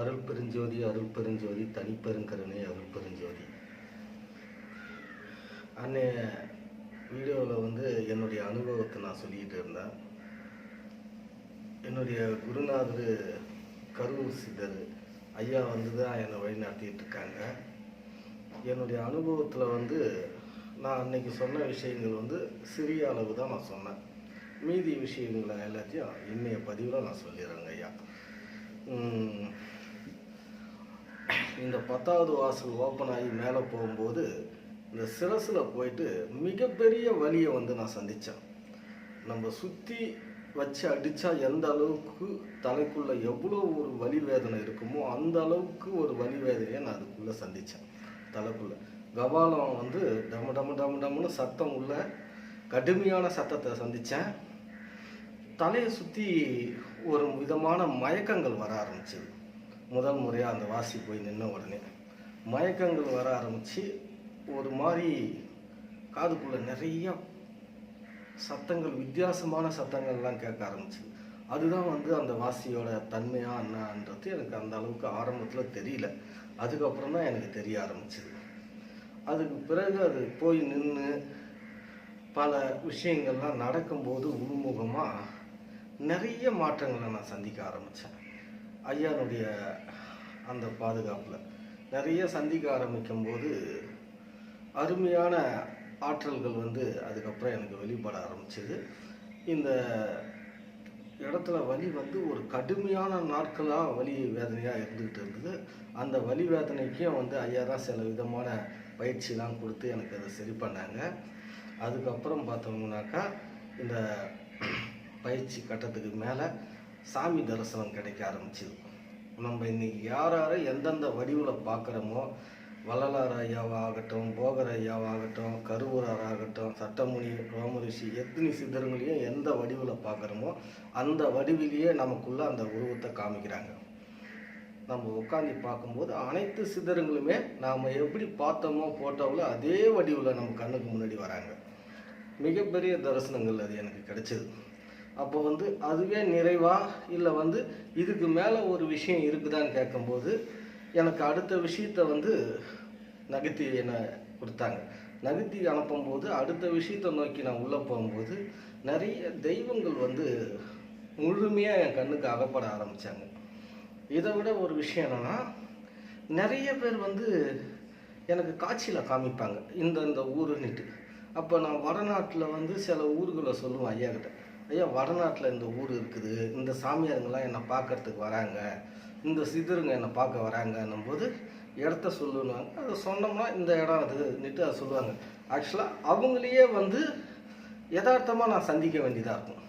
அருள் பெருஞ்சோதி அருள் பெருஞ்சோதி தனிப்பெருங்கருணை அருள் பெருஞ்சோதி. அன்னைய வீடியோவில் வந்து என்னுடைய அனுபவத்தை நான் சொல்லிக்கிட்டு இருந்தேன். என்னுடைய குருநாதர் கரூர் சித்தர் ஐயா வந்து தான் என்னை வழி நடத்திட்டு இருக்காங்க. என்னுடைய அனுபவத்தில் வந்து நான் அன்னைக்கு சொன்ன விஷயங்கள் வந்து சிறிய அளவு தான் நான் சொன்னேன். மீதி விஷயங்களை எல்லாத்தையும் இன்னைய பதிவில் நான் சொல்லிடுறேங்க ஐயா. இந்த பத்தாவது வாசல் ஓப்பன் ஆகி மேலே போகும்போது இந்த சிரசில் போயிட்டு மிகப்பெரிய வலியை வந்து நான் சந்தித்தேன் நம்ம சுற்றி வச்சு அடித்தா எந்த அளவுக்கு தலைக்குள்ளே எவ்வளோ ஒரு வலி வேதனை இருக்குமோ அந்த அளவுக்கு ஒரு வலி வேதனையை நான் அதுக்குள்ளே சந்தித்தேன் தலைக்குள்ளே. கபாலம் வந்து டம டம டம டம்னு சத்தம் உள்ள கடுமையான சத்தத்தை சந்தித்தேன் தலையை சுற்றி ஒரு விதமான மயக்கங்கள் வர ஆரம்பிச்சது. முதல் முறையாக அந்த வாசி போய் நின்ன உடனே மயக்கங்கள் வர ஆரம்பித்து ஒரு மாதிரி காதுக்குள்ளே நிறைய சத்தங்கள் வித்தியாசமான சத்தங்கள்லாம் கேட்க ஆரம்பிச்சு. அதுதான் வந்து அந்த வாசியோட தன்மையாக என்னன்றது எனக்கு அந்த அளவுக்கு ஆரம்பத்தில் தெரியல. அதுக்கப்புறம் தான் எனக்கு தெரிய ஆரம்பிச்சிது. அதுக்கு பிறகு அது போய் நின்று பல விஷயங்கள்லாம் நடக்கும்போது உள்முகமாக நிறைய மாற்றங்களை நான் சந்திக்க ஆரம்பித்தேன் ஐயானுடைய அந்த பாதுகாப்பில். நிறைய சந்திக்க ஆரம்பிக்கும் போது அருமையான ஆற்றல்கள் வந்து அதுக்கப்புறம் எனக்கு வெளிப்பட ஆரம்பிச்சது. இந்த இடத்துல வலி வந்து ஒரு கடுமையான நாட்களாக வலி வேதனையாக இருந்துக்கிட்டு இருந்தது. அந்த வலி வேதனைக்கும் வந்து ஐயா தான் சில விதமான பயிற்சிலாம் கொடுத்து எனக்கு அதை சரி பண்ணாங்க. அதுக்கப்புறம் பார்த்தோம்னாக்கா இந்த பயிற்சி கட்டத்துக்கு மேலே சாமி தரிசனம் கிடைக்க ஆரம்பிச்சிது. நம்ம இன்றைக்கி யார் யாரை எந்தெந்த வடிவில் பார்க்குறோமோ வள்ளலார் ஐயாவாகட்டும் போகர் ஐயாவாகட்டும் கருவூரார் ஆகட்டும் சட்டமுனி ரோமரிஷி எத்தனை சித்தர்களையும் எந்த வடிவில் பார்க்குறோமோ அந்த வடிவிலேயே நமக்குள்ளே அந்த உருவத்தை காமிக்கிறாங்க. நம்ம உட்காந்து பார்க்கும்போது அனைத்து சித்தரங்களுமே நாம் எப்படி பார்த்தோமோ ஃபோட்டோவில் அதே வடிவில் நம்ம கண்ணுக்கு முன்னாடி வராங்க. மிகப்பெரிய தரிசனங்கள் அது எனக்கு கிடைச்சது. அப்போ வந்து அதுவே நிறைவா இல்லை வந்து இதுக்கு மேலே ஒரு விஷயம் இருக்குதான்னு கேட்கும்போது எனக்கு அடுத்த விஷயத்த வந்து நகர்த்தி என்னை கொடுத்தாங்க. நகர்த்தி அனுப்பும்போது அடுத்த விஷயத்தை நோக்கி நான் உள்ளே போகும்போது நிறைய தெய்வங்கள் வந்து முழுமையாக என் கண்ணுக்கு அகப்பட ஆரம்பித்தாங்க இதை விட ஒரு விஷயம் என்னன்னா நிறைய பேர் வந்து எனக்கு காட்சியில் காமிப்பாங்க. இந்த இந்த ஊருன்னுட்டு. அப்போ நான் வடநாட்டில் வந்து சில ஊர்களை சொல்லுவேன் ஐயா கிட்ட ஐயா வடநாட்டில் இந்த ஊர் இருக்குது. இந்த சாமியாருங்கெல்லாம் என்னை பார்க்கறதுக்கு வராங்க. இந்த சித்தருங்க என்னை பார்க்க வராங்கன்னும் போது இடத்த சொல்லுவாங்க. அதை சொன்னோம்னா இந்த இடம் அதுன்னுட்டு அதை சொல்லுவாங்க. ஆக்சுவலாக அவங்களையே வந்து யதார்த்தமாக நான் சந்திக்க வேண்டியதாக இருக்கும்.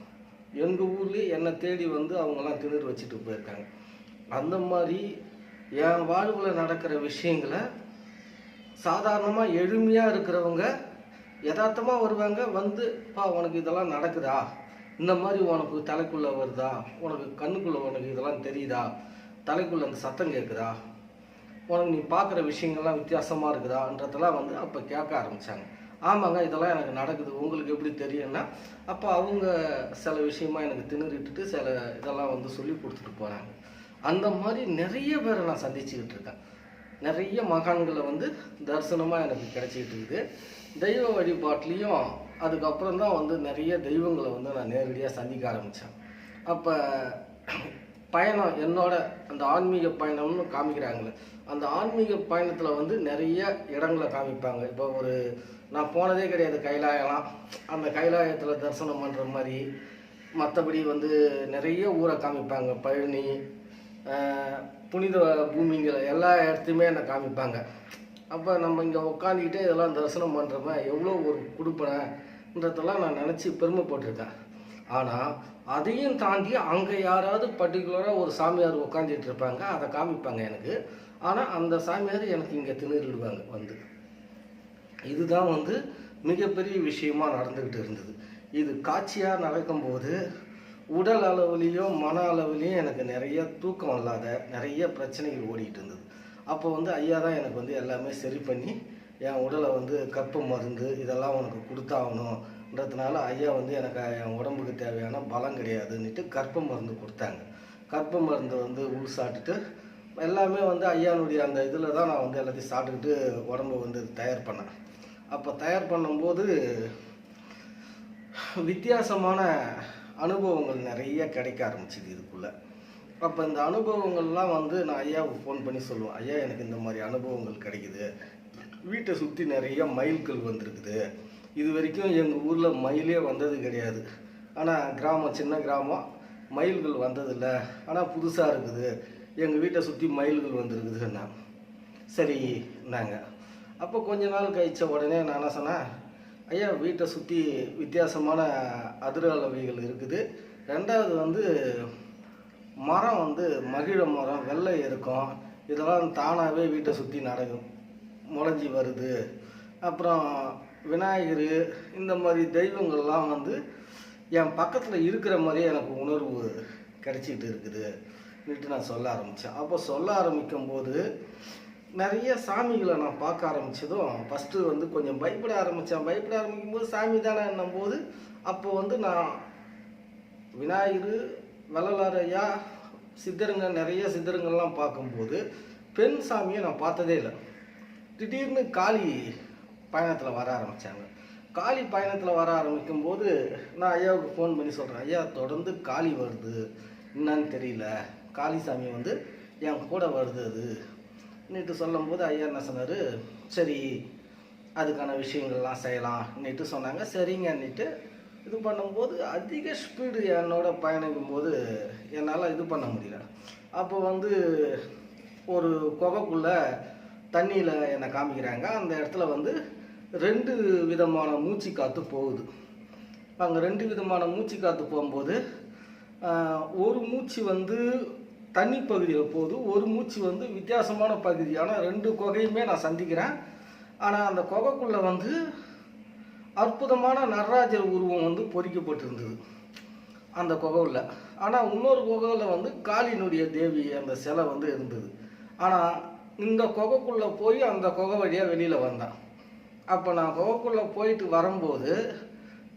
எங்கள் ஊர்லேயே என்னை தேடி வந்து அவங்கெல்லாம் திணறு வச்சுட்டு போயிருக்காங்க. அந்த மாதிரி என் வாழ்வில் நடக்கிற விஷயங்களை சாதாரணமாக எளிமையாக இருக்கிறவங்க யதார்த்தமாக வருவாங்க. வந்து பா உனக்கு இதெல்லாம் நடக்குதா? இந்த மாதிரி உனக்கு தலைக்குள்ளே வருதா? உனக்கு கண்ணுக்குள்ளே உனக்கு இதெல்லாம் தெரியுதா? தலைக்குள்ளே அந்த சத்தம் கேட்குதா உனக்கு நீ பார்க்குற விஷயங்கள்லாம் வித்தியாசமாக இருக்குதான்றதெல்லாம் வந்து அப்போ கேட்க ஆரம்பித்தாங்க ஆமாங்க இதெல்லாம் எனக்கு நடக்குது. உங்களுக்கு எப்படி தெரியும்னா அப்போ அவங்க சில விஷயமா எனக்கு திணறிட்டுட்டு சில இதெல்லாம் வந்து சொல்லி கொடுத்துட்டு போகிறாங்க அந்த மாதிரி நிறைய பேரை நான் சந்திச்சுக்கிட்டு இருக்கேன். நிறைய மகான்களை வந்து தரிசனமாக எனக்கு கிடைச்சிக்கிட்டு இருக்குது. தெய்வ வழிபாட்லேயும் அதுக்கப்புறம் தான் வந்து நிறைய தெய்வங்களை வந்து நான் நேரடியாக சந்திக்க ஆரம்பித்தேன் அப்போ பயணம் என்னோட அந்த ஆன்மீக பயணம்னு காமிக்கிறாங்களே அந்த ஆன்மீக பயணத்தில் வந்து நிறைய இடங்களை காமிப்பாங்க. இப்போ ஒரு நான் போனதே கிடையாது கைலாயம்லாம். அந்த கைலாயத்தில் தரிசனம் பண்ணுற மாதிரி மற்றபடி வந்து நிறைய ஊரை காமிப்பாங்க. பழனி புனித பூமிங்களை எல்லா இடத்தையுமே என்னை காமிப்பாங்க. அப்போ நம்ம இங்கே உட்காந்துக்கிட்டே இதெல்லாம் தரிசனம் பண்ணுறப்ப எவ்வளோ ஒரு என்றதெல்லாம் நான் நினச்சி பெருமைப்பட்டிருக்கேன். ஆனால் அதையும் தாண்டி அங்கே யாராவது பர்டிகுலராக ஒரு சாமியார் உட்காந்துட்டு இருப்பாங்க அதை காமிப்பாங்க எனக்கு. ஆனால் அந்த சாமியார் எனக்கு இங்கே திணறிடுவாங்க வந்து. இதுதான் வந்து மிகப்பெரிய விஷயமா நடந்துக்கிட்டு இருந்தது. இது காட்சியாக நடக்கும்போது உடல் அளவுலேயும் மன அளவுலேயும் எனக்கு நிறைய தூக்கம் இல்லாத நிறைய பிரச்சனைகள் ஓடிட்டு இருந்தது. அப்போ வந்து ஐயா தான் எனக்கு வந்து எல்லாமே சரி பண்ணி என் உடலை வந்து கற்ப மருந்து இதெல்லாம் உனக்கு கொடுத்தாகணுன்றதுனால ஐயா வந்து எனக்கு என் உடம்புக்கு தேவையான பலம் கிடையாதுன்னுட்டு கற்ப மருந்து கொடுத்தாங்க. கற்ப மருந்து வந்து உள் சாப்பிட்டுட்டு எல்லாமே வந்து ஐயானுடைய அந்த இதில் தான் நான் வந்து எல்லாத்தையும் சாப்பிட்டுக்கிட்டு உடம்ப வந்து தயார் பண்ணேன். அப்போ தயார் பண்ணும்போது வித்தியாசமான அனுபவங்கள் நிறைய கிடைக்க ஆரம்பிச்சிது இதுக்குள்ளே. அப்போ இந்த அனுபவங்கள்லாம் வந்து நான் ஐயாவுக்கு ஃபோன் பண்ணி சொல்லுவேன் ஐயா எனக்கு இந்த மாதிரி அனுபவங்கள் கிடைக்குது. வீட்டை சுற்றி நிறைய மயில்கள் வந்திருக்குது. இது வரைக்கும் எங்கள் ஊரில் மயிலே வந்தது கிடையாது. ஆனால் கிராமம் சின்ன கிராமம் மயில்கள் வந்ததில்ல. ஆனால் புதுசாக இருக்குது. எங்கள் வீட்டை சுற்றி மயில்கள் வந்திருக்குதுன்னா. சரி நாங்கள் அப்போ கொஞ்ச நாள் கழிச்ச உடனே நான் என்ன சொன்னேன்? ஐயா வீட்டை சுற்றி வித்தியாசமான அதிரளவைகள் இருக்குது. ரெண்டாவது வந்து மரம் வந்து மகிழ மரம் வெள்ளை இருக்கும். இதெல்லாம் தானாகவே வீட்டை சுற்றி நடக்கும். முளைஞ்சி வருது. அப்புறம் விநாயகர் இந்த மாதிரி தெய்வங்கள்லாம் வந்து என் பக்கத்தில் இருக்கிற மாதிரியே எனக்கு உணர்வு கிடச்சிக்கிட்டு இருக்குது. ன்னுட்டு நான் சொல்ல ஆரம்பித்தேன் அப்போ சொல்ல ஆரம்பிக்கும் போது நிறைய சாமிகளை நான் பார்க்க ஆரம்பித்ததும் ஃபஸ்ட்டு வந்து கொஞ்சம் பயப்பட ஆரம்பித்தேன் பயப்பட ஆரம்பிக்கும் போது சாமி தானே என்னும் போது அப்போ வந்து நான் விநாயகர் வள்ளலாரையா சித்தருங்க நிறைய சித்தருங்கள்லாம் பார்க்கும்போது பெண் சாமியை நான் பார்த்ததே இல்லை. திடீர்னு காளி பயணத்தில் வர ஆரம்பித்தாங்க காளி பயணத்தில் வர ஆரம்பிக்கும் போது நான் ஐயாவுக்கு ஃபோன் பண்ணி சொல்கிறேன் ஐயா தொடர்ந்து காளி வருது. என்னன்னு தெரியல. காளி சாமி வந்து என் கூட வருது அது. நேற்று சொல்லும்போது ஐயா என்ன சொன்னார் சரி அதுக்கான விஷயங்கள்லாம் செய்யலாம். நேற்று சொன்னாங்க சரிங்கன்னுட்டு இது பண்ணும்போது அதிக ஸ்பீடு என்னோட பயணிக்கும் போது என்னால் இது பண்ண முடியல. அப்போ வந்து ஒரு குகைக்குள்ளே தண்ணியில் என்னை காமிக்கிறாங்க. அந்த இடத்துல வந்து ரெண்டு விதமான மூச்சு காற்று போகுது. அங்கே ரெண்டு விதமான மூச்சு காற்று போகும்போது ஒரு மூச்சு வந்து தண்ணி பகுதியில் போகுது ஒரு மூச்சு வந்து வித்தியாசமான பகுதி ஆனால் ரெண்டு குகையுமே நான் சந்திக்கிறேன். ஆனால் அந்த குகைக்குள்ளே வந்து அற்புதமான நடராஜர் உருவம் வந்து பொறிக்கப்பட்டிருந்தது அந்த குகையில் ஆனால் இன்னொரு குகையில் வந்து காளியினுடைய தேவி அந்த சிலை வந்து இருந்தது. ஆனால் இந்த குகைக்குள்ளே போய் அந்த குகை வழியாக வெளியில் வந்தேன். அப்போ நான் குகைக்குள்ளே போயிட்டு வரும்போது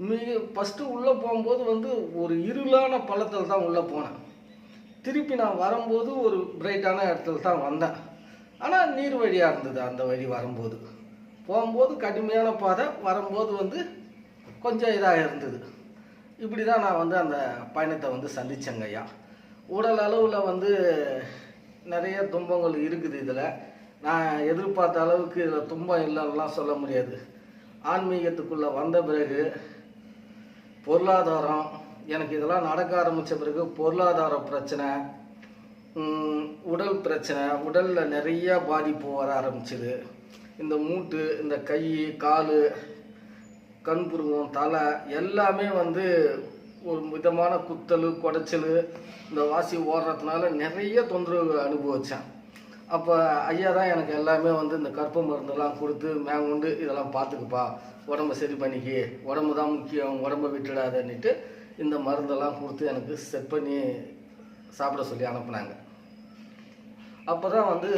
மிக ஃபஸ்ட்டு உள்ளே போகும்போது வந்து ஒரு இருளான பள்ளத்தில் தான் உள்ளே போனேன். திருப்பி நான் வரும்போது ஒரு பிரைட்டான இடத்துல தான் வந்தேன். ஆனால் நீர் வழியாக இருந்தது அந்த வழி வரும்போது. போகும்போது கடுமையான பாதை வரும்போது வந்து கொஞ்சம் இதாக இருந்தது. இப்படி தான் நான் வந்து அந்த பயணத்தை வந்து சந்தித்தேங்க ஐயா. உடல் அளவில் வந்து நிறைய துன்பங்கள் இருக்குது இதில். நான் எதிர்பார்த்த அளவுக்கு இதில் துன்பம் இல்லைன்னுலாம் சொல்ல முடியாது. ஆன்மீகத்துக்குள்ளே வந்த பிறகு பொருளாதாரம் எனக்கு இதெல்லாம் நடக்க ஆரம்பித்த பிறகு பொருளாதார பிரச்சனை உடல் பிரச்சனை உடலில் நிறைய பாதிப்பு வர ஆரம்பிச்சுது. இந்த மூட்டு இந்த கை கால் கண் புருவம் தலை எல்லாமே வந்து ஒரு விதமான குத்தல் குடைச்சல் இந்த வாசி ஓடுறதுனால நிறைய தொந்தரவு அனுபவித்தேன் அப்போ ஐயா தான் எனக்கு எல்லாமே வந்து இந்த கற்ப மருந்தெல்லாம் கொடுத்து மேங்கொண்டு இதெல்லாம் பார்த்துக்குப்பா உடம்ப சரி பண்ணிக்கி உடம்பு தான் முக்கியம் உடம்ப விட்டுடாதன்னுட்டு இந்த மருந்தெல்லாம் கொடுத்து எனக்கு செட் பண்ணி சாப்பிட சொல்லி அனுப்புனாங்க. அப்போ தான் வந்து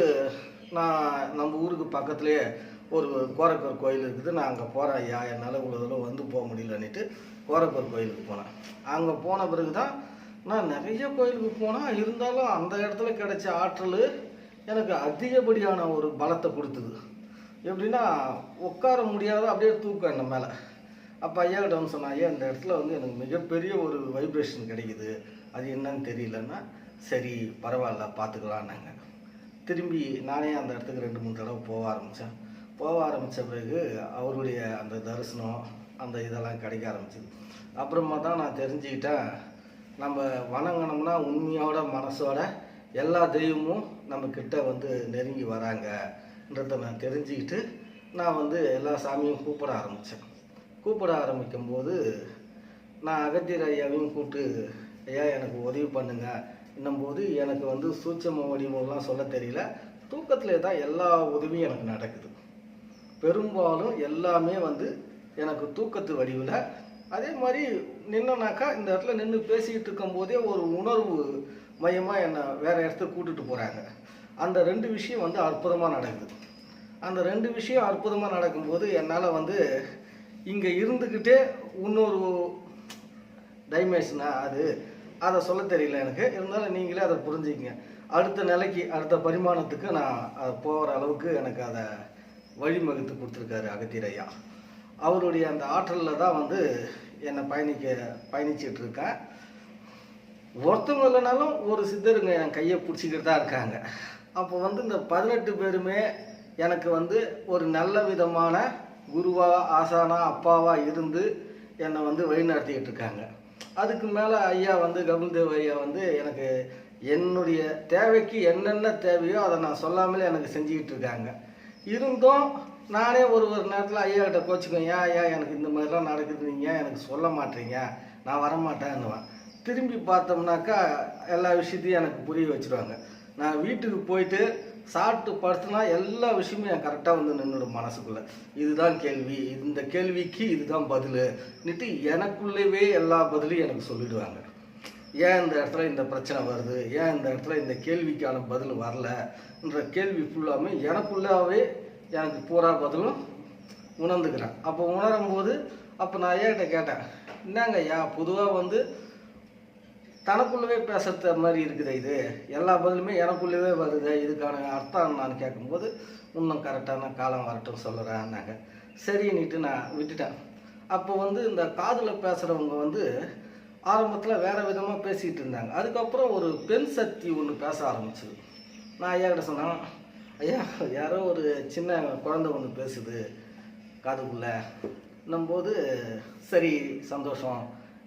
நான் நம்ம ஊருக்கு பக்கத்துலேயே ஒரு கோரக்கர் கோயில் இருக்குது. நான் அங்கே போகிறேன் ஐயா. என்னால் இவ்வளோ தூரம் வந்து போக முடியலன்னுட்டு கோரப்பூர் கோயிலுக்கு போனேன். அங்கே போன பிறகு தான் நான் நிறைய கோயிலுக்கு போனால் இருந்தாலும் அந்த இடத்துல கிடைச்ச ஆற்றல் எனக்கு அதிகப்படியான ஒரு பலத்தை கொடுத்தது. எப்படின்னா உட்கார முடியாத அப்படியே தூக்கம் என்ன மேலே. அப்போ ஐயா கிட்ட வந்து சொன்னால் ஐயா இந்த இடத்துல வந்து எனக்கு மிகப்பெரிய ஒரு வைப்ரேஷன் கிடைக்குது. அது என்னன்னு தெரியலன்னா சரி பரவாயில்ல பார்த்துக்கலான்னாங்க திரும்பி நானே அந்த இடத்துக்கு ரெண்டு மூணு தடவை போக ஆரம்பித்தேன் போக ஆரம்பித்த பிறகு அவருடைய அந்த தரிசனம் அந்த இதெல்லாம் கிடைக்க ஆரம்பிச்சது. அப்புறமா தான் நான் தெரிஞ்சுக்கிட்டேன் நம்ம வணங்கினோம்னா உண்மையோட மனசோட எல்லா தெய்வமும் நம்ம கிட்ட வந்து நெருங்கி வராங்கன்றத நான் தெரிஞ்சுக்கிட்டு நான் வந்து எல்லா சாமியும் கூப்பிட ஆரம்பித்தேன் கூப்பிட ஆரம்பிக்கும் போது நான் அகத்தியர் ஐயாவையும் கூப்பிட்டு ஐயா எனக்கு உதவி பண்ணுங்க. என்னும்போது எனக்கு வந்து சூட்சம வடிவம்லாம் சொல்ல தெரியல. தூக்கத்திலே தான் எல்லா உதவியும் எனக்கு நடக்குது. பெரும்பாலும் எல்லாமே வந்து எனக்கு தூக்கத்து வடிவில். அதே மாதிரி நின்னனாக்கா இந்த இடத்துல நின்று பேசிக்கிட்டு இருக்கும்போதே ஒரு உணர்வு மையமாக என்னை வேறு இடத்துக்கு கூட்டிகிட்டு போகிறாங்க அந்த ரெண்டு விஷயம் வந்து அற்புதமாக நடக்குது. அந்த ரெண்டு விஷயம் அற்புதமாக நடக்கும்போது என்னால் வந்து இங்கே இருந்துக்கிட்டே இன்னொரு டைமேஷனா அது? அதை சொல்ல தெரியல எனக்கு. இருந்தாலும் நீங்களே அதை புரிஞ்சுக்கங்க. அடுத்த நிலைக்கு அடுத்த பரிமாணத்துக்கு நான் அதை போகிற அளவுக்கு எனக்கு அதை வழிமகுத்து கொடுத்துருக்காரு அகத்திரையா அவருடைய அந்த ஆற்றலில் தான் வந்து என்னை பயணிக்க பயணிச்சிட்டு இருக்கேன். ஒருத்தவங்க இல்லைனாலும் ஒரு சித்தருங்க என் கையை பிடிச்சிக்கிட்டு தான் இருக்காங்க. அப்போ வந்து இந்த பதினெட்டு பேருமே எனக்கு வந்து ஒரு நல்ல விதமான குருவா ஆசானா அப்பாவா இருந்து என்னை வந்து வழிநடத்திக்கிட்டு இருக்காங்க. அதுக்கு மேலே ஐயா வந்து கபில்தேவ் ஐயா வந்து எனக்கு என்னுடைய தேவைக்கு என்னென்ன தேவையோ அதை நான் சொல்லாமலே எனக்கு செஞ்சுக்கிட்டு இருக்காங்க. இருந்தும். நானே ஒரு ஒரு நேரத்தில் ஐயா கிட்ட கோச்சிக்குவேன் ஏன் ஐயா எனக்கு இந்த மாதிரிலாம் நடக்குது நீங்கள் ஏன் எனக்கு சொல்ல மாட்டீங்க? நான் வரமாட்டேன்னுவேன். திரும்பி பார்த்தோம்னாக்கா எல்லா விஷயத்தையும் எனக்கு புரிய வச்சுருவாங்க. நான் வீட்டுக்கு போயிட்டு சாப்பிட்டு படுத்துனா எல்லா விஷயமும் என் கரெக்டாக வந்து நின்றுடும் மனசுக்குள்ளே. இதுதான் கேள்வி. இந்த கேள்விக்கு இதுதான் பதில்னுட்டு எனக்குள்ளேவே எல்லா பதிலையும் எனக்கு சொல்லிடுவாங்க. ஏன் இந்த இடத்துல இந்த பிரச்சனை வருது? ஏன் இந்த இடத்துல இந்த கேள்விக்கான பதில் வரலன்ற கேள்வி ஃபுல்லாமே எனக்குள்ளாவே எனக்கு பூரா பதிலும் உணர்ந்துக்கிறேன். அப்போ உணரும் போது அப்போ நான் ஐயாகிட்ட கேட்டேன்? என்னங்க ஐயா பொதுவாக வந்து தனக்குள்ளவே பேசுறது மாதிரி இருக்குது இது. எல்லா பதிலுமே எனக்குள்ளவே வருது இதுக்கான அர்த்தம் நான் கேட்கும்போது இன்னும் கரெக்டான காலம் வரட்டும் சொல்லுறேன்னாங்க சரின்னுட்டு நான் விட்டுட்டேன். அப்போ வந்து இந்த காதில் பேசுகிறவங்க வந்து ஆரம்பத்தில் வேறு விதமாக பேசிகிட்டு இருந்தாங்க. அதுக்கப்புறம் ஒரு பெண் சக்தி ஒன்று பேச ஆரம்பிச்சது. நான் ஐயா கிட்ட சொன்னேன் ஐயா யாரோ ஒரு சின்ன குழந்தை ஒன்று பேசுது காதுக்குள்ள. போது சரி சந்தோஷம்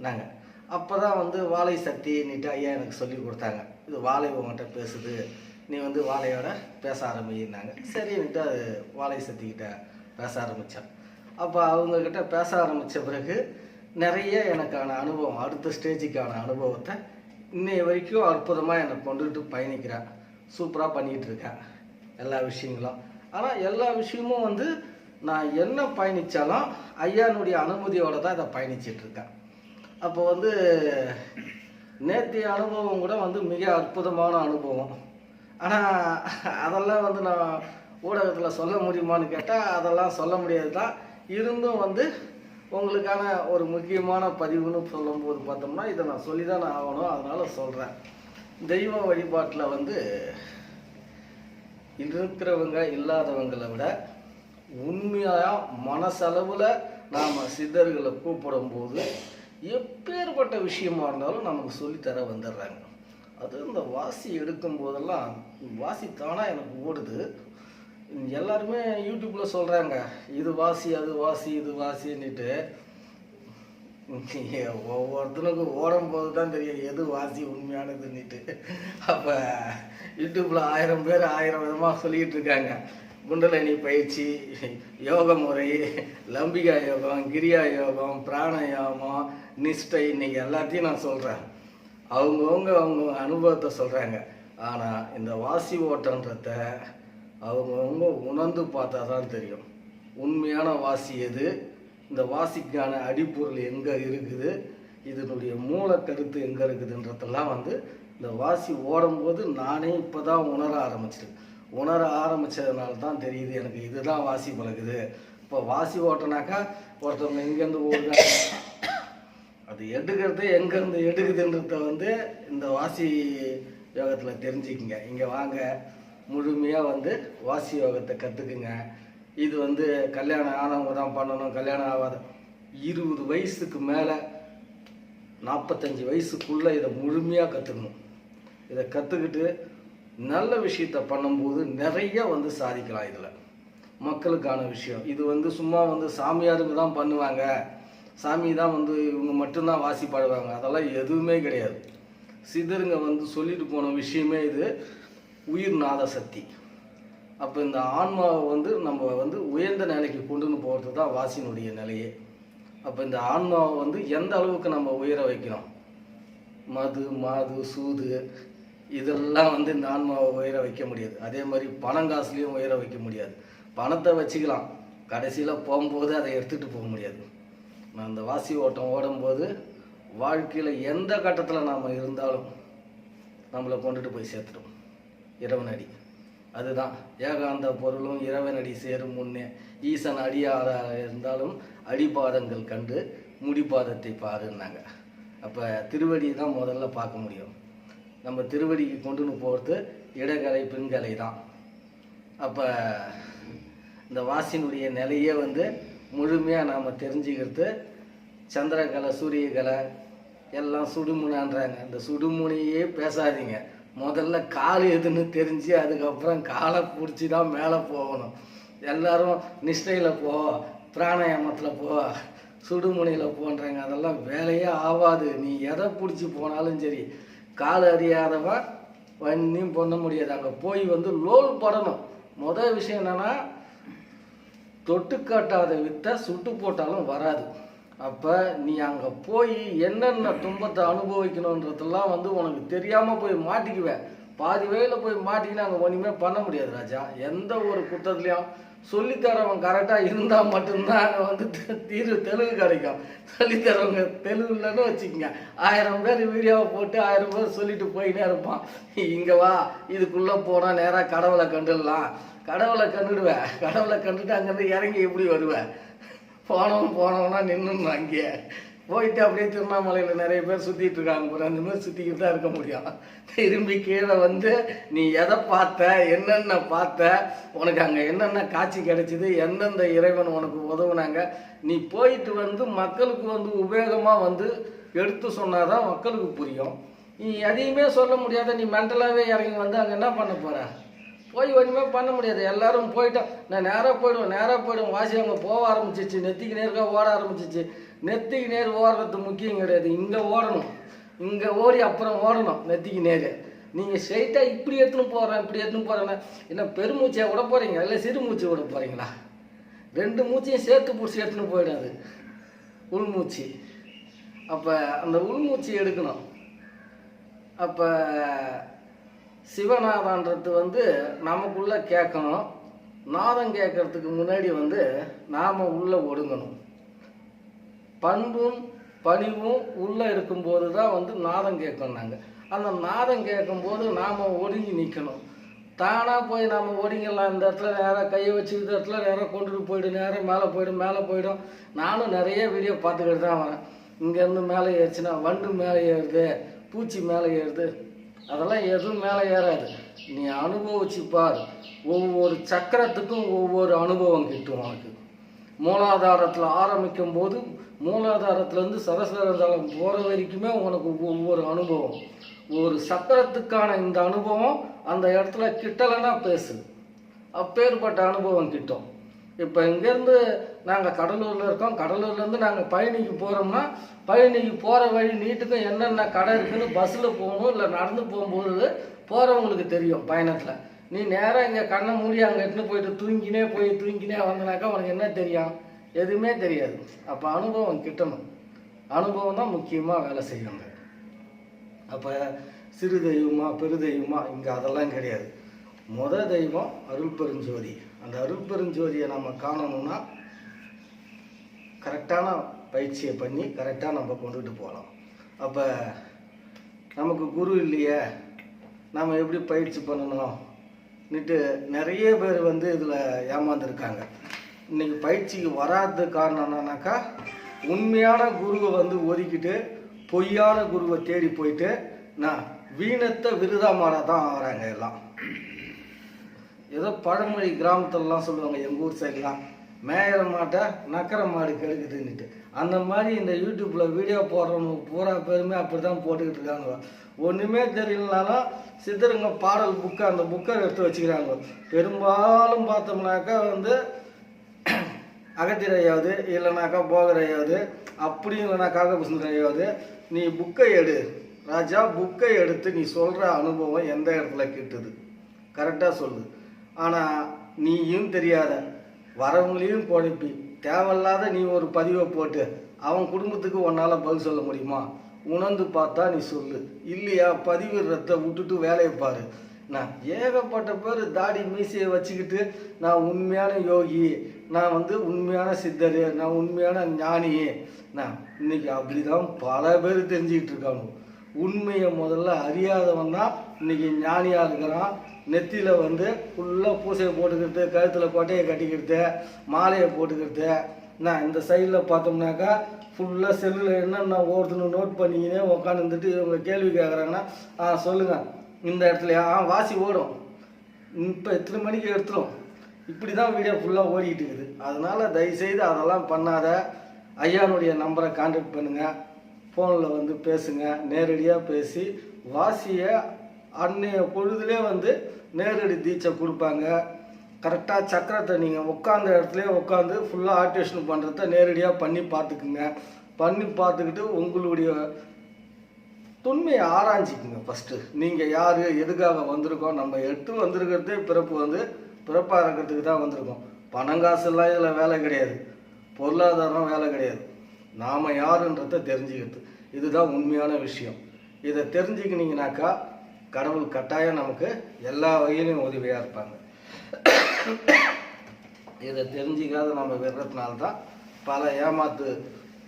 நாங்கள் அப்போ தான் வந்து வாழை சக்தி சக்தின்னுட்டு ஐயா எனக்கு சொல்லி கொடுத்தாங்க. இது வாழை உங்கள்கிட்ட பேசுது நீ வந்து வாழையோட பேச ஆரம்பினாங்க சரின்ட்டு அது வாழை சக்திக்கிட்ட பேச ஆரம்பித்தேன் அப்போ அவங்கக்கிட்ட பேச ஆரம்பித்த பிறகு நிறைய எனக்கான அனுபவம் அடுத்த ஸ்டேஜுக்கான அனுபவத்தை இன்னைய வரைக்கும் அற்புதமாக என்னை கொண்டுட்டு பயணிக்கிறேன் சூப்பராக பண்ணிகிட்டு இருக்கேன் எல்லா விஷயங்களும். ஆனால் எல்லா விஷயமும் வந்து நான் என்ன பயணித்தாலும் ஐயானுடைய அனுமதியோடு தான் இதை பயணிச்சிட்டு இருக்கேன் அப்போ வந்து நேற்றைய அனுபவம் கூட வந்து மிக அற்புதமான அனுபவம். ஆனால் அதெல்லாம் வந்து நான் ஊடகத்தில் சொல்ல முடியுமான்னு கேட்டால் அதெல்லாம் சொல்ல முடியாது தான் இருந்தும் வந்து உங்களுக்கான ஒரு முக்கியமான பதிவுன்னு சொல்லும்போது பார்த்தோம்னா இதை நான் சொல்லி தான் நான் ஆகணும். அதனால் சொல்கிறேன் தெய்வ வழிபாட்டில் வந்து இருக்கிறவங்க இல்லாதவங்களை விட உண்மையாக மனசளவில் நாம் சித்தர்களை கூப்பிடும்போது எப்பேற்பட்ட விஷயமா இருந்தாலும் நமக்கு சொல்லித்தர வந்துடுறாங்க. அது இந்த வாசி எடுக்கும் போதெல்லாம் வாசி தானாக எனக்கு ஓடுது. எல்லாருமே யூடியூப்பில் சொல்கிறாங்க இது வாசி அது வாசி இது வாசின்னுட்டு. ஒவ்வொருத்தனுக்கும் ஓடும் போது தான் தெரியும் எது வாசி உண்மையானதுன்னுட்டு. அப்போ யூடியூப்பில் ஆயிரம் பேர் ஆயிரம் விதமாக சொல்லிகிட்டு இருக்காங்க. குண்டலினி பயிற்சி யோக முறை லம்பிகா யோகம் கிரியா யோகம் பிராணயாமம் நிஷ்டை இன்னைக்கு எல்லாத்தையும் நான் சொல்கிறேன் அவங்கவுங்க அவங்க அனுபவத்தை சொல்கிறாங்க ஆனால் இந்த வாசி ஓட்டன்றத அவங்கவுங்க உணர்ந்து பார்த்தா தான் தெரியும். உண்மையான வாசி எது? இந்த வாசிக்கான அடிப்பொருள் எங்கே இருக்குது? இதனுடைய மூல கருத்து எங்கே இருக்குதுன்றதெல்லாம் வந்து இந்த வாசி ஓடும்போது நானே இப்போ தான் உணர ஆரம்பிச்சிருக்கேன் உணர ஆரம்பித்ததுனால தான் தெரியுது எனக்கு இதுதான் வாசி பழகுது. இப்போ வாசி ஓட்டினாக்கா ஒருத்தவங்க எங்கேருந்து ஓடுறாங்க. அது எடுக்கிறது எங்கேருந்து எடுக்குதுன்றத வந்து இந்த வாசி யோகத்தில் தெரிஞ்சுக்கிங்க. இங்கே வாங்க. முழுமையாக வந்து வாசி யோகத்தை கற்றுக்குங்க இது வந்து கல்யாணம் ஆனவங்க தான் பண்ணணும். கல்யாணம் ஆகாத இருபது வயசுக்கு மேலே நாற்பத்தஞ்சு வயசுக்குள்ளே இதை முழுமையாக கற்றுக்கணும் இதை கற்றுக்கிட்டு நல்ல விஷயத்த பண்ணும்போது நிறைய வந்து சாதிக்கலாம் இதில். மக்களுக்கான விஷயம். இது வந்து சும்மா வந்து சாமியாருங்க தான் பண்ணுவாங்க. சாமி தான் வந்து இவங்க மட்டும்தான் வாசி பாடுவாங்க அதெல்லாம் எதுவுமே கிடையாது. சிதருங்க வந்து சொல்லிட்டு போன விஷயமே இது. உயிர் நாத சக்தி அப்போ இந்த ஆன்மாவை வந்து நம்ம வந்து உயர்ந்த நிலைக்கு கொண்டுன்னு போகிறது தான் வாசினுடைய நிலையே. அப்போ இந்த ஆன்மாவை வந்து எந்த அளவுக்கு நம்ம உயர வைக்கணும்? மது மாது சூது இதெல்லாம் வந்து இந்த ஆன்மாவை உயர வைக்க முடியாது. அதே மாதிரி பணங்காசுலேயும் உயர வைக்க முடியாது. பணத்தை வச்சுக்கலாம். கடைசியில் போகும்போது அதை எடுத்துகிட்டு போக முடியாது. நான் அந்த வாசி ஓட்டம் ஓடும்போது வாழ்க்கையில் எந்த கட்டத்தில் நாம் இருந்தாலும் நம்மளை கொண்டுட்டு போய் சேர்த்துடும் இறைவனடி அதுதான். ஏகாந்த பொருளும் இறைவனடி சேரும் முன்னே ஈசன் அடியாத இருந்தாலும் அடிபாதங்கள் கண்டு முடிபாதத்தை பாருன்னாங்க. அப்போ திருவடி தான் முதல்ல பார்க்க முடியும். நம்ம திருவடிக்கு கொண்டுன்னு போகிறது இடகலை பெண்கலை தான். அப்போ இந்த வாசினுடைய நிலையே வந்து முழுமையாக நாம் தெரிஞ்சுக்கிறது சந்திரகலை சூரியகலை எல்லாம் சுடுமுனான்றாங்க. இந்த சுடுமுனையே பேசாதீங்க. முதல்ல கால் எதுன்னு தெரிஞ்சு அதுக்கப்புறம் காலை பிடிச்சி தான் மேலே போகணும். எல்லாரும் நிஷ்டையில் போ பிராணாயாமத்தில் போ சுடுமுனையில் போன்றாங்க. அதெல்லாம் வேலையே ஆகாது நீ எதை பிடிச்சி போனாலும் சரி கால் அறியாதவன் ஒன்றையும் பண்ண முடியாது. அங்கே போய் வந்து லோல் படணும். முதல் விஷயம் என்னென்னா தொட்டு காட்டாத வித்தை சுட்டு போட்டாலும் வராது. அப்போ நீ அங்கே போய் என்னென்ன துன்பத்தை அனுபவிக்கணுன்றதெல்லாம் வந்து உனக்கு தெரியாமல் போய் மாட்டிக்குவேன் பாதி வேலையில் போய் மாட்டிக்கினா அங்கே ஒன்றுமே பண்ண முடியாது ராஜா. எந்த ஒரு குற்றத்துலையும் சொல்லித்தரவன் கரெக்டாக இருந்தால் மட்டும்தான் அங்கே வந்து தெ- தீர்வு தெலுங்கு கிடைக்கும். சொல்லித்தரவங்க தெளிவு இல்லைன்னு வச்சுக்கோங்க. ஆயிரம் பேர் வீடியோவை போட்டு ஆயிரம் பேர் சொல்லிட்டு போயினே இருப்பான். இங்கே வா இதுக்குள்ளே போனால் நேராக கடவுளை கண்டுடலாம். கடவுளை கண்டுடுவேன் கடவுளை கண்டுட்டு அங்கேருந்து இறங்கி எப்படி வருவேன் போனவன் போனவனா நின்றுணும் அங்கேயே போயிட்டு அப்படியே திருவண்ணாமலையில் நிறைய பேர் சுற்றிட்டு இருக்காங்க ஒரு அஞ்சு மாதிரி சுற்றிக்கிட்டு தான் இருக்க முடியும். திரும்பி கீழே வந்து நீ எதை பார்த்த? என்னென்ன பார்த்த? உனக்கு அங்கே என்னென்ன காட்சி கிடைச்சிது? எந்தெந்த இறைவன் உனக்கு உதவுனாங்க? நீ போயிட்டு வந்து மக்களுக்கு வந்து உபயோகமாக வந்து எடுத்து சொன்னால் தான் மக்களுக்கு புரியும். நீ எதையுமே சொல்ல முடியாத நீ மென்டலாகவே இறங்கி வந்து அங்கே என்ன பண்ண போகிற போய் ஒன்றுமே பண்ண முடியாது. எல்லாரும் போயிட்டோம் நான் நேராக போயிடுவேன் நேராக போயிடுவேன். வாசி அவங்க போக ஆரம்பிச்சிச்சு. நெத்திக்கு நேருக்காக ஓட ஆரம்பிச்சிச்சு. நெத்திக்கு நேர் ஓடுறது முக்கியம் கிடையாது. இங்கே ஓடணும். இங்கே ஓடி அப்புறம் ஓடணும் நெத்திக்கு நேர். நீங்கள் ஸ்ட்ரைட்டாக இப்படி எடுத்துன்னு போகிறேன் இப்படி எடுத்துன்னு போகிறேன்னா என்ன பெருமூச்சையை விட போகிறீங்க இல்லை சிறு மூச்சு விட போகிறீங்களா ரெண்டு மூச்சையும் சேர்த்து பிடிச்சி எடுத்துன்னு போயிடாது. உள்மூச்சு. அப்போ அந்த உள்மூச்சு எடுக்கணும். அப்போ சிவநாதான்றது வந்து நமக்குள்ளே கேட்கணும். நாதம் கேட்கறதுக்கு முன்னாடி வந்து நாம் உள்ளே ஒடுங்கணும். பண்பும் பணிவும் உள்ளே இருக்கும்போது தான் வந்து நாதம் கேட்கணும் நாங்கள் அந்த நாதம் கேட்கும்போது நாம் ஒடுங்கி நிற்கணும் தானாக போய் நாம் ஒடுங்கிடலாம். இந்த இடத்துல நேராக கையை வச்சு இந்த இடத்துல நேராக கொண்டுட்டு போய்டும் நேராக மேலே போயிடும் மேலே போயிடும். நானும் நிறைய வீடியோ பார்த்துக்கிட்டு தான் வரேன். இங்கேருந்து மேலே ஏறுச்சுன்னா வண்டு மேலே ஏறுது பூச்சி மேலே ஏறுது. அதெல்லாம் எதுவும் மேலே ஏறாது. நீ அனுபவிச்சு பார். ஒவ்வொரு சக்கரத்துக்கும் ஒவ்வொரு அனுபவம் கிட்டும் உனக்கு. மூலாதாரத்தில் ஆரம்பிக்கும் போது மூலாதாரத்துலேருந்து சரஸ்வரதாரம் போகிற வரைக்குமே உனக்கு ஒவ்வொரு அனுபவம். ஒரு சக்கரத்துக்கான இந்த அனுபவம் அந்த இடத்துல கிட்டலைன்னா பேசு. அப்பேற்பட்ட அனுபவம் கிட்டும். இப்போ இங்கேருந்து நாங்கள் கடலூரில் இருக்கோம். கடலூர்லேருந்து நாங்கள் பழனிக்கு போகிறோம்னா பழனிக்கு போகிற வழி நீட்டுக்கும் என்னென்ன கடை இருக்குதுன்னு பஸ்ஸில் போகணும் இல்லை நடந்து போகும்போது போகிறவங்களுக்கு தெரியும் பயணத்தில். நீ நேராக இங்கே கண்ணை மூடி அங்கே எட்டுன்னு போயிட்டு தூங்கினே போய் தூங்கினே வந்தனாக்கா உனக்கு என்ன தெரியும்? எதுவுமே தெரியாது. அப்போ அனுபவம் கிட்டணும். அனுபவம் தான் முக்கியமாக வேலை செய்யுங்க அப்போ சிறு தெய்வமா பெரு தெய்வமா இங்கே அதெல்லாம் கிடையாது. மொத தெய்வம் அருள் பெருஞ்சோதி அந்த அருட்பெருஞ்சோதியை நம்ம காணணும்னா கரெக்டான பயிற்சியை பண்ணி கரெக்டாக நம்ம கொண்டுட்டு போகலாம். அப்போ நமக்கு குரு இல்லையே நம்ம எப்படி பயிற்சி பண்ணணும் நிட்டு நிறைய பேர் வந்து இதில் ஏமாந்துருக்காங்க. இன்னைக்கு பயிற்சிக்கு வராத காரணம் என்னன்னாக்கா உண்மையான குருவை வந்து ஒதுக்கிட்டு பொய்யான குருவை தேடி போயிட்டு நான் வீணத்தை விருதாமாட தான் ஆகிறாங்க எல்லாம். ஏதோ பழமொழி கிராமத்துலலாம் சொல்லுவாங்க எங்கள் ஊர் சைட்லாம் மேயிற மாட்டை நக்கர மாடு கெடுக்குதுன்னுட்டு. அந்த மாதிரி இந்த யூடியூப்பில் வீடியோ போடுறவங்க பூரா பேருமே அப்படி தான் போட்டுக்கிட்டு இருக்காங்க. ஒன்றுமே தெரியலனாலும் சித்தருங்க பாடல் புக்கை அந்த புக்கை எடுத்து வச்சுக்கிறாங்க. பெரும்பாலும் பார்த்தோம்னாக்கா வந்து அகத்திரையாவது இல்லைனாக்கா போகரையாவது அப்படி இல்லைனா காகபுசுந்தரையாவது நீ புக்கை எடு. ராஜா புக்கை எடுத்து நீ சொல்கிற அனுபவம் எந்த இடத்துல கிட்டுது? கரெக்டாக சொல்லு. ஆனால் நீயும் தெரியாத. வரவங்களையும் குழப்பி தேவையில்லாத நீ ஒரு பதிவை போட்டு அவன் குடும்பத்துக்கு உன்னால் பதில் சொல்ல முடியுமா? உணர்ந்து பார்த்தா நீ சொல்லு. இல்லையா பதிவு ரத்த விட்டுட்டு வேலையை பாரு. நான் ஏகப்பட்ட பேர் தாடி மீசையை வச்சுக்கிட்டு நான் உண்மையான யோகி நான் வந்து உண்மையான சித்தர் நான் உண்மையான ஞானி. நான் இன்னைக்கு அப்படிதான் பல பேர் தெரிஞ்சுக்கிட்டு இருக்காங்க. உண்மையை முதல்ல அறியாதவன் தான் இன்னைக்கு ஞானியாக இருக்கிறான் நெத்தியில் வந்து ஃபுல்லாக பூசையை போட்டுக்கிறது கழுத்தில் கொட்டையை கட்டிக்கிறது மாலையை போட்டுக்கிறது நான் இந்த சைடில் பார்த்தோம்னாக்கா ஃபுல்லாக செல்லில் என்னென்ன ஒவ்வொருத்தனும் நோட் பண்ணிக்கினே உட்காந்துட்டு இவங்க கேள்வி கேட்குறாங்கன்னா ஆ சொல்லுங்கள் இந்த இடத்துல ஆ வாசி ஓடும். இப்போ எத்தனை மணிக்கு எடுத்துரும்? இப்படி தான் வீடியோ ஃபுல்லாக ஓடிக்கிட்டு இருக்குது. அதனால் தயவுசெய்து அதெல்லாம் பண்ணாத. ஐயானுடைய நம்பரை கான்டாக்ட் பண்ணுங்கள் ஃபோனில் வந்து பேசுங்க. நேரடியாக பேசி வாசியை அன்னைய பொழுதுலே வந்து நேரடி தீட்சை கொடுப்பாங்க. கரெக்டாக சக்கரத்தை நீங்கள் உட்காந்த இடத்துலயே உட்காந்து ஃபுல்லாக ஆல்ட்ரேஷன் பண்ணுறத நேரடியாக பண்ணி பார்த்துக்குங்க. பண்ணி பார்த்துக்கிட்டு உங்களுடைய தொன்மையை ஆராய்ச்சிக்குங்க ஃபஸ்ட்டு நீங்கள் யார் எதுக்காக வந்திருக்கோம் நம்ம எடுத்து வந்திருக்கிறதே பிறப்பு வந்து பிறப்பாக இருக்கிறதுக்கு தான் வந்திருக்கோம். பணம் காசுலாம் இதில் வேலை கிடையாது. பொருளாதாரம் வேலை கிடையாது. நாம் யாருன்றத தெரிஞ்சுக்கிறது. இதுதான் உண்மையான விஷயம். இதை தெரிஞ்சுக்கினீங்கனாக்கா கடவுள் கட்டாயம் நமக்கு எல்லா வகையிலையும் உதவியாக இருப்பாங்க. இதை தெரிஞ்சிக்காத நம்ம விடுறதுனால தான் பல ஏமாத்து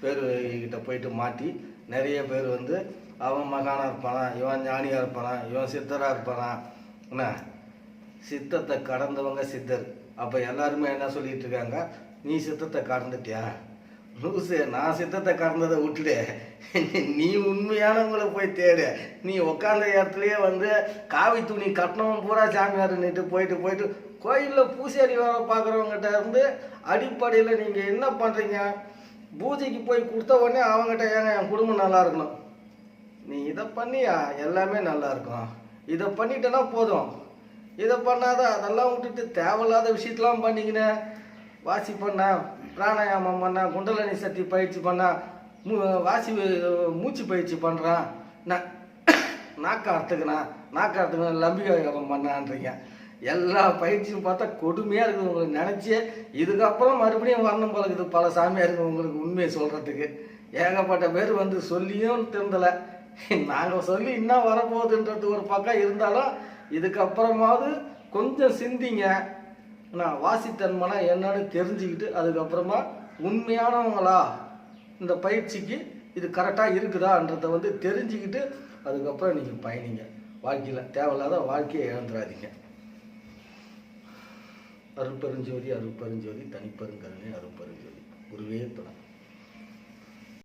பேர் கிட்ட போயிட்டு மாட்டி நிறைய பேர் வந்து அவன் மகானா இருப்பானா? இவன் ஞானியாக இருப்பானா? இவன் சித்தராக இருப்பானா? என்ன? சித்தத்தை கடந்தவங்க சித்தர். அப்போ எல்லாருமே என்ன சொல்லிகிட்டு இருக்காங்க? நீ சித்தத்தை கடந்துட்டியா? லூசு நான் சித்தத்தை கறந்ததை விட்டுடு. நீ உண்மையானவங்களை போய் தேடு. நீ உட்காந்த இடத்துலயே வந்து காவி துணி கட்டணம் பூரா சாமியார்ன்னுட்டு போயிட்டு போயிட்டு கோயிலில் பூசாரி வேலை பார்க்குறவங்ககிட்ட இருந்து அடிப்படையில் நீங்கள் என்ன பண்ணுறீங்க பூஜைக்கு போய் கொடுத்த உடனே அவங்ககிட்ட ஏங்க என் குடும்பம் நல்லா இருக்கணும். நீ இதை பண்ணியா? எல்லாமே நல்லா இருக்கும். இதை பண்ணிட்டேன்னா போதும். இதை பண்ணாத அதெல்லாம் விட்டுட்டு தேவையில்லாத விஷயத்தெலாம் பண்ணிக்கினேன் வாசி பண்ண பிராணாயாமம் பண்ணா குண்டலினி சக்தி பயிற்சி பண்ண மூ வாசி மூச்சு பயிற்சி பண்ணுறான் நான் நாக்க அறுத்துக்கணும் நாக்க அறுத்துக்கணும் லம்பிகா யோகம் பண்ணான்றீங்க. எல்லா பயிற்சியும் பார்த்தா கொடுமையாக இருக்குது உங்களுக்கு நினச்சி. இதுக்கப்புறம் மறுபடியும் வரணும் போல இருக்குது. பல சாமியாருங்க உங்களுக்கு உண்மையை சொல்கிறதுக்கு ஏகப்பட்ட பேர் வந்து சொல்லியும் திருந்தலை. நாங்கள் சொல்லி இன்னும் வரப்போகுதுன்றது ஒரு பக்கம் இருந்தாலும் இதுக்கப்புறமாவது கொஞ்சம் சிந்திங்க. நான் வாசித்தன்மைனா என்னன்னு தெரிஞ்சுக்கிட்டு அதுக்கப்புறமா உண்மையானவங்களா இந்த பயிற்சிக்கு இது கரெக்டாக இருக்குதான்றத வந்து தெரிஞ்சுக்கிட்டு அதுக்கப்புறம் நீங்கள் பயணிங்க. வாழ்க்கையில் தேவையில்லாத வாழ்க்கையை இழந்துடாதீங்க அருட்பெருஞ்சோதி அருட்பெருஞ்சோதி தனிப்பெருங்கருணை அருட்பெருஞ்சோதி குருவே துணை.